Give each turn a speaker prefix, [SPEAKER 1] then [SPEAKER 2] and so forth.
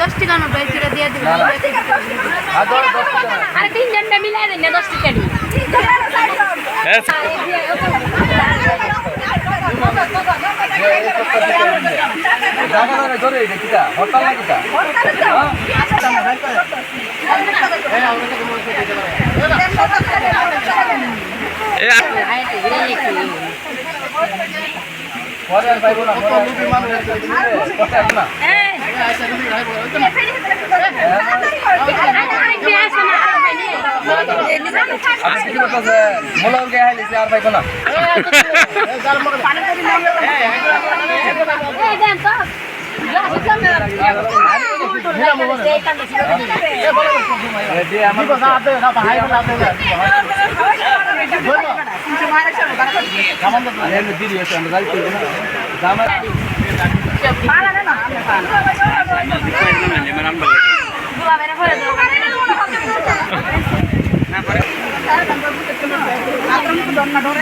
[SPEAKER 1] দশ টাকা নোট বাইর করে দিয়ে দিবেন আরে তিনজন মিলাই দেন দশ টাকা দিই
[SPEAKER 2] মোলার গায়ে হাইলিছে আর পাইবো না না
[SPEAKER 1] ধরে